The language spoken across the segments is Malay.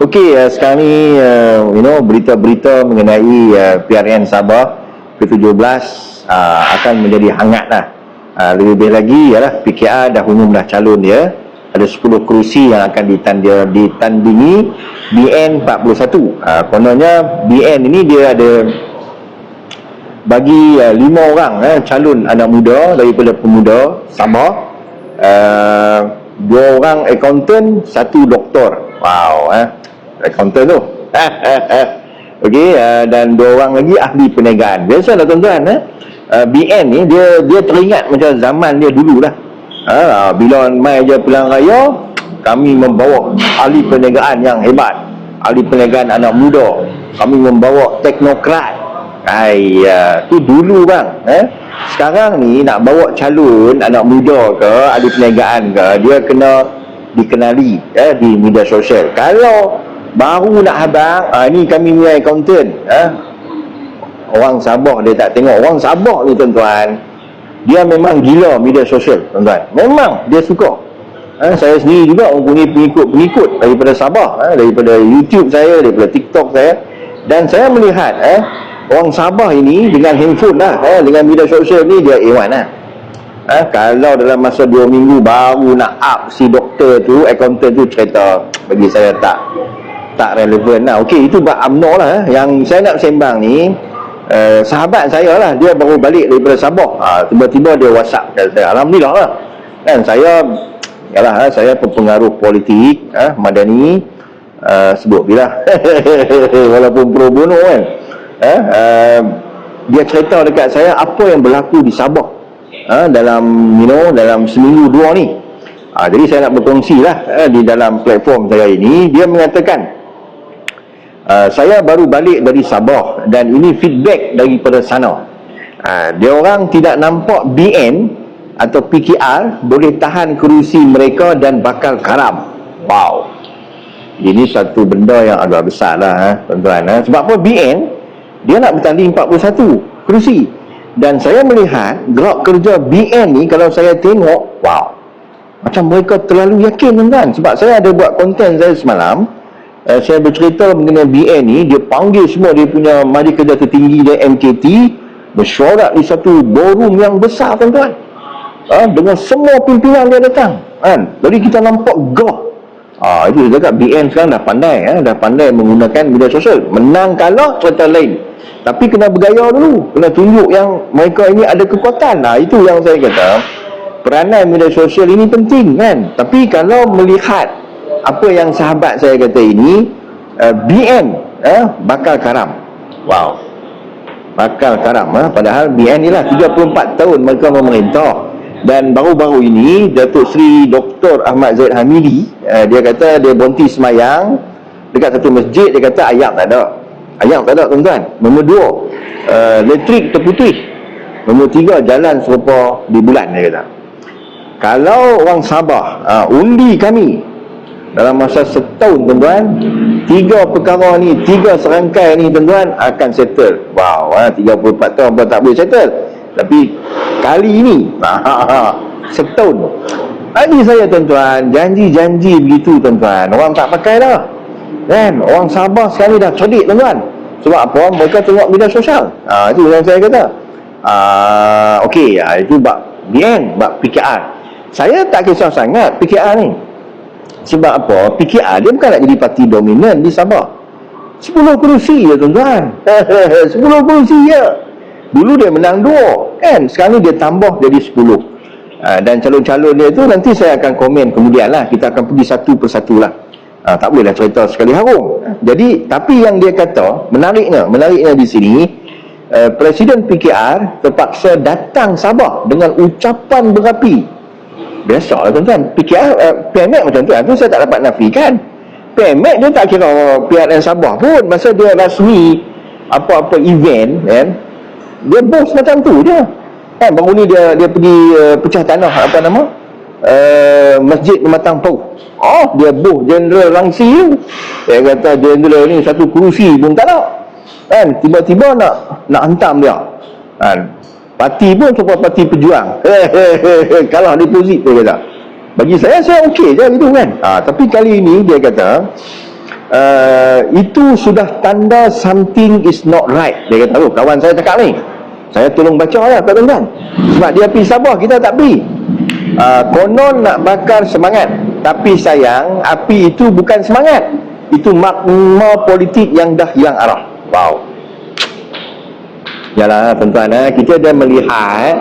Okey, uh, sekarang ni uh, you know berita-berita mengenai uh, PRN Sabah ke-17 uh, akan menjadi hangat lah. Uh, lebih-lebih lagi ialah PKR dah umum dah calon dia. Ada 10 kerusi yang akan ditandia, ditandingi BN 41. Uh, kononnya BN ini dia ada bagi uh, lima orang eh, calon anak muda daripada pemuda Sabah. Uh, dua orang accountant, satu doktor. Wow, eh accountant tu Okey uh, dan dua orang lagi ahli perniagaan. Biasalah tuan-tuan eh. Uh, BN ni dia dia teringat macam zaman dia dulu lah. Uh, bila mai je pelang raya kami membawa ahli perniagaan yang hebat. Ahli perniagaan anak muda. Kami membawa teknokrat. Ai uh, tu dulu bang eh. Sekarang ni nak bawa calon anak muda ke ahli perniagaan ke dia kena dikenali eh, di media sosial. Kalau baru nak habang ha, ni kami punya accountant ha? orang Sabah dia tak tengok. Orang Sabah ni tuan-tuan dia memang gila media sosial tuan-tuan. Memang dia suka. Ha? saya sendiri juga mempunyai pengikut-pengikut daripada Sabah ha? daripada YouTube saya daripada TikTok saya. Dan saya melihat eh, orang Sabah ini dengan handphone lah eh, dengan media sosial ni dia A1 lah. Eh, kalau dalam masa 2 minggu baru nak up si doktor tu accountant tu cerita bagi saya tak tak relevan lah. Okey itu bab UMNO lah eh. Yang saya nak sembang ni uh, Sahabat saya lah Dia baru balik daripada Sabah. Uh, Tiba-tiba dia whatsapp kata, Alhamdulillah lah. Dan saya Yalah, eh, saya pengaruh politik uh, Madani uh, Sebut bila Walaupun pro bono kan. Uh, uh, Dia cerita dekat saya Apa yang berlaku di Sabah uh, Dalam You know Dalam seminggu dua ni. Uh, Jadi saya nak berkongsi lah uh, Di dalam platform saya ini. Dia mengatakan Uh, saya baru balik dari Sabah dan ini feedback daripada sana. Uh, dia orang tidak nampak BN atau PKR boleh tahan kerusi mereka dan bakal karam. Wow. Ini satu benda yang agak besar lah, eh, tuan-tuan. Eh. Sebab apa BN, dia nak bertanding 41 kerusi. Dan saya melihat gerak kerja BN ni kalau saya tengok, wow. Macam mereka terlalu yakin tuan-tuan. Sebab saya ada buat konten saya semalam, uh, saya bercerita mengenai BN ni dia panggil semua dia punya mari kerja tertinggi dia MKT bersyarat di satu ballroom yang besar tuan-tuan. Uh, dengan semua pimpinan dia datang kan? Jadi kita nampak gah Ah itu dia cakap BN sekarang dah pandai eh? dah pandai menggunakan media sosial. Menang kalah cerita lain. Tapi kena bergaya dulu kena tunjuk yang mereka ini ada kekuatan. Nah itu yang saya kata peranan media sosial ini penting kan? Tapi kalau melihat apa yang sahabat saya kata ini uh, BN uh, bakal karam. Wow. Bakal karam uh, padahal BN ni lah 34 tahun mereka memerintah. Dan baru-baru ini Datuk Seri Dr. Ahmad Zaid Hamidi uh, dia kata dia berhenti semayang dekat satu masjid. Dia kata ayam tak ada. Ayam tak ada tuan-tuan. Nombor dua uh, elektrik terputus nombor tiga jalan serupa di bulan dia kata. Kalau orang Sabah uh, undi kami dalam masa setahun tuan-tuan tiga perkara ni tiga serangkai ni tuan-tuan akan settle. Wow ha, 34 tahun pun tak boleh settle. Tapi kali ini ha, ha, ha, setahun. Bagi saya tuan-tuan janji-janji begitu tuan-tuan. Orang tak pakai dah. Kan? Orang Sabah sekali dah cerdik tuan-tuan. Sebab apa? Mereka tengok media sosial. Ha, itu yang saya kata. Ha, ok ha, itu bak bien bak PKR. Saya tak kisah sangat PKR ni sebab apa? PKR dia bukan nak jadi parti dominan di Sabah. 10 kerusi je tuan-tuan. 10 kerusi je. Dulu dia menang 2. Kan? Sekarang ni dia tambah jadi 10. Uh, ah, dan calon-calon dia tu nanti saya akan komen kemudian lah. Kita akan pergi satu persatu lah. Uh, tak boleh lah cerita sekali harum. Jadi, tapi yang dia kata, menariknya, menariknya di sini, uh, Presiden PKR terpaksa datang Sabah dengan ucapan berapi biasa lah tuan-tuan. PKR uh, eh, PMX macam tu itu saya tak dapat nafikan PMX dia tak kira PRN Sabah pun. Masa dia rasmi apa-apa event kan? Dia bos macam tu je. Kan baru ni dia dia pergi uh, pecah tanah apa nama? Uh, Masjid Matang Pau. Oh dia bos General Rangsi tu. Dia kata General ni satu kerusi pun tak ada kan tiba-tiba nak nak hantam dia. Kan Parti pun supaya parti pejuang. Kalah deposit dia kata. Bagi saya, saya okey je gitu kan. Ha, tapi kali ini dia kata, uh, itu sudah tanda something is not right. Dia kata oh, kawan saya cakap ni. Saya tolong baca lah tuan-tuan sebab dia pergi Sabah kita tak pergi. Uh, konon nak bakar semangat. Tapi sayang api itu bukan semangat. Itu makna politik yang dah hilang arah. Wow Yalah tuan-tuan eh, kita dah melihat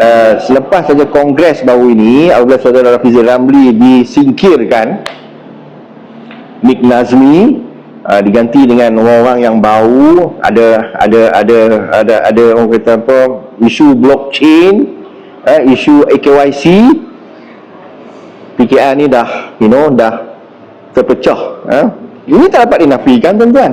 uh, selepas saja kongres baru ini apabila saudara Rafizul Ramli disingkirkan Nick Nazmi uh, diganti dengan orang-orang yang baru. Ada ada ada ada ada orang kata apa? Isu blockchain uh, isu AKYC PKR ni dah you know dah terpecah uh. ini tak dapat dinafikan tuan-tuan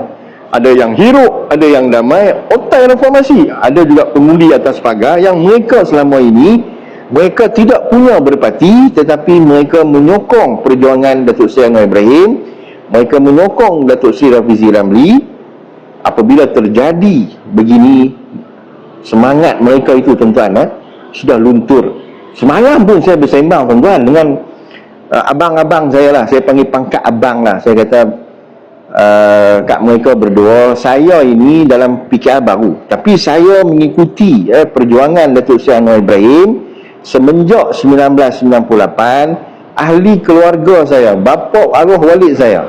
ada yang hirup, ada yang damai otak reformasi, ada juga pengundi atas pagar yang mereka selama ini mereka tidak punya berpati tetapi mereka menyokong perjuangan Datuk Seri Anwar Ibrahim mereka menyokong Datuk Seri Rafizi Ramli. Apabila terjadi begini semangat mereka itu tuan-tuan eh, sudah luntur. Semalam pun saya bersembang tuan-tuan dengan uh, abang-abang saya lah. Saya panggil pangkat abang lah. Saya kata uh, kat mereka berdua saya ini dalam PKR baru. Tapi saya mengikuti eh, perjuangan Datuk Seri Anwar Ibrahim semenjak 1998 ahli keluarga saya bapa arwah walid saya.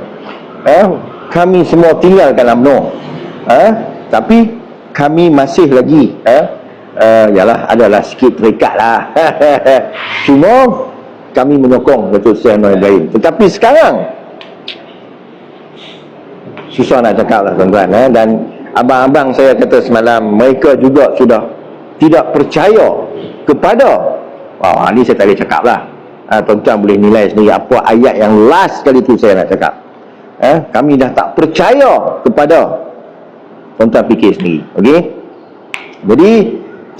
Eh, kami semua tinggal dalam UMNO. Eh, tapi kami masih lagi eh, uh, yalah adalah sikit terikat lah. Cuma kami menyokong Datuk Seri Anwar Ibrahim. Tetapi sekarang susah nak cakap lah tuan-tuan eh, dan abang-abang saya kata semalam mereka juga sudah tidak percaya kepada Wah, oh, ni saya tak boleh cakap lah. Ha, tuan-tuan boleh nilai sendiri apa ayat yang last kali tu saya nak cakap. Eh, kami dah tak percaya kepada tuan-tuan fikir sendiri okey? Jadi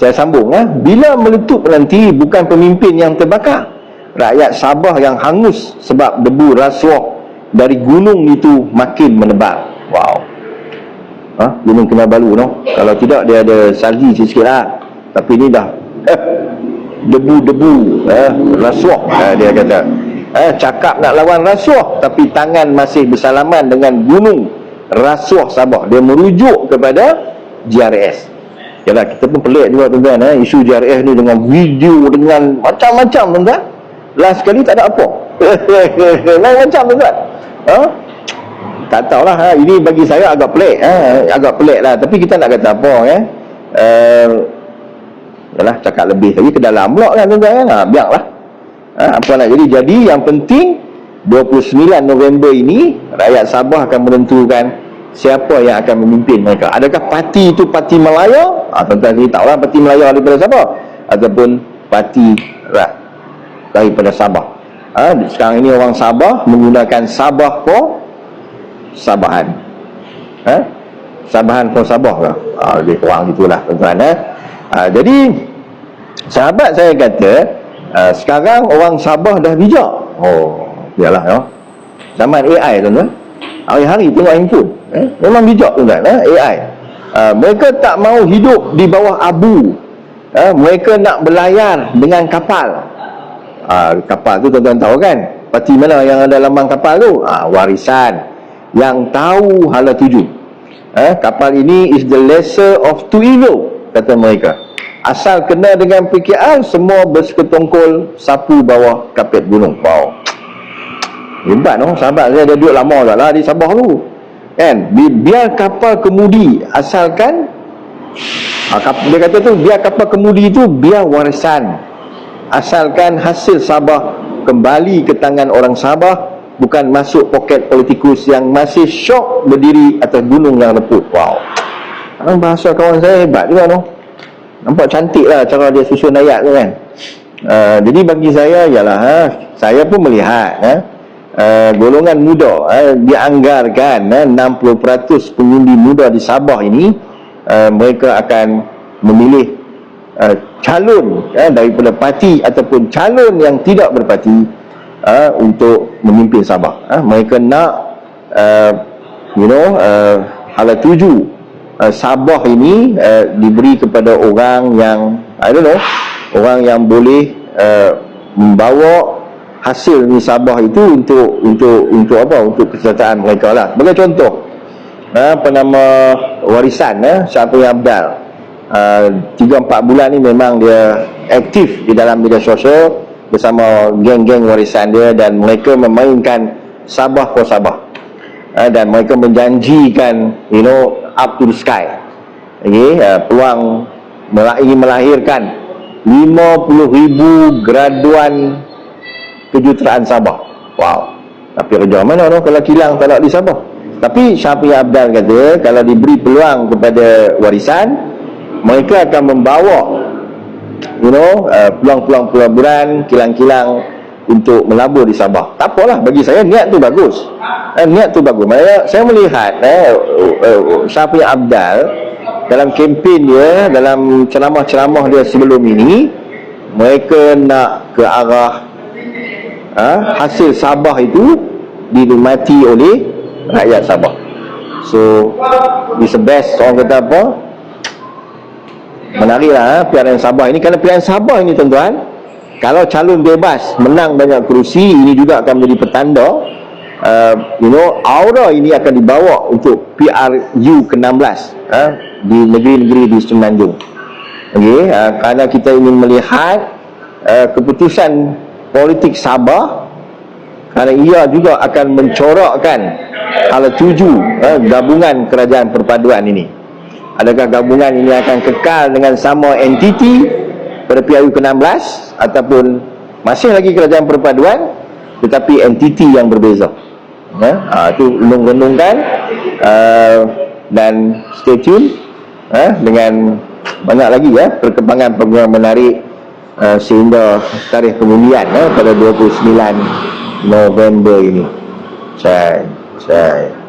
saya sambung eh. bila meletup nanti bukan pemimpin yang terbakar rakyat Sabah yang hangus sebab debu rasuah dari gunung itu makin menebar wow. Ha? gunung Kinabalu no? kalau tidak dia ada salji sikit lah. Tapi ni dah eh, debu-debu eh, rasuah. Eh, dia kata. Eh, cakap nak lawan rasuah tapi tangan masih bersalaman dengan gunung rasuah Sabah. Dia merujuk kepada GRS Yalah, kita pun pelik juga tuan-tuan eh, isu GRS ni dengan video dengan macam-macam tuan-tuan. Last sekali tak ada apa. Lain macam tuan-tuan. Ha? Tak tahulah ha? ini bagi saya agak pelik ha? agak pelik lah tapi kita nak kata apa eh? Uh, yalah, cakap lebih lagi ke dalam pula kan tuan-tuan ha? biarlah ha, apa nak jadi jadi yang penting 29 November ini rakyat Sabah akan menentukan siapa yang akan memimpin mereka adakah parti itu parti Melaya ha, tuan-tuan ni tahulah parti Melaya daripada Sabah ataupun parti right, daripada Sabah ha, sekarang ini orang Sabah menggunakan Sabah for Sabahan. Ha? Sabahan for Sabah ke? Ha, lebih kurang itulah tuan-tuan eh? ha, jadi sahabat saya kata uh, sekarang orang Sabah dah bijak. Oh iyalah ya. Zaman AI tuan-tuan. Hari-hari tengok handphone eh? memang bijak tuan-tuan eh? AI uh, mereka tak mau hidup di bawah abu uh, mereka nak berlayar dengan kapal. Uh, kapal tu tuan-tuan tahu kan? Parti mana yang ada lambang kapal tu? Uh, warisan yang tahu hala tuju. Uh, kapal ini is the lesser of two evil kata mereka. Asal kena dengan PKR semua berseketongkol sapu bawah kapet gunung. Wow. Hebat no? Sahabat saya ada duduk lama tak lah di Sabah tu. Kan? Biar kapal kemudi asalkan ha, dia kata tu biar kapal kemudi tu biar warisan. Asalkan hasil Sabah kembali ke tangan orang Sabah bukan masuk poket politikus yang masih syok berdiri atas gunung yang leput wow. Bahasa kawan saya hebat juga no nampak cantik lah cara dia susun ayat tu kan. Uh, jadi bagi saya ialah ha, saya pun melihat ha, uh, golongan muda ha, dianggarkan ha, 60% pengundi muda di Sabah ini uh, mereka akan memilih uh, calon ha, daripada parti ataupun calon yang tidak berparti uh, untuk memimpin Sabah. Ha, mereka nak uh, you know uh, hala tuju uh, Sabah ini uh, diberi kepada orang yang I don't know orang yang boleh uh, membawa hasil nisabah itu untuk untuk untuk apa? Untuk kesejahteraan mereka lah. Sebagai contoh ha, apa nama warisan eh, Syafiq Abdal. Uh, 3-4 bulan ni memang dia aktif di dalam media sosial bersama geng-geng warisan dia dan mereka memainkan sabah for sabah uh, dan mereka menjanjikan you know up to the sky okay, uh, peluang mela- ingin melahirkan 50,000 graduan kejuruteraan Sabah. Wow. Tapi kerja mana tu kalau kilang tak nak di Sabah? Tapi Syafiq Abdal kata kalau diberi peluang kepada warisan, mereka akan membawa you know, uh, peluang-peluang pelaburan, kilang-kilang untuk melabur di Sabah. Tak apalah bagi saya niat tu bagus. Eh, niat tu bagus. Maksudnya, saya melihat eh, uh, uh, Syafiq Abdal dalam kempen dia, dalam ceramah-ceramah dia sebelum ini, mereka nak ke arah ha, hasil Sabah itu dinikmati oleh rakyat Sabah. So, it's the best orang kata apa? Menariklah ha, pilihan Sabah ini. Kerana pilihan Sabah ini tuan-tuan kalau calon bebas menang banyak kerusi ini juga akan menjadi petanda uh, you know aura ini akan dibawa untuk PRU ke-16 ha, di negeri-negeri di Semenanjung. Okay, uh, kerana kita ingin melihat uh, keputusan politik Sabah kerana ia juga akan mencorakkan hala tuju eh, gabungan kerajaan perpaduan ini adakah gabungan ini akan kekal dengan sama entiti pada PRU ke-16 ataupun masih lagi kerajaan perpaduan tetapi entiti yang berbeza ya ha, itu renung-renungkan uh, dan stay tune uh, dengan banyak lagi ya perkembangan-perkembangan menarik uh, sehingga tarikh kemudian uh, pada 29 November ini. Saya, saya.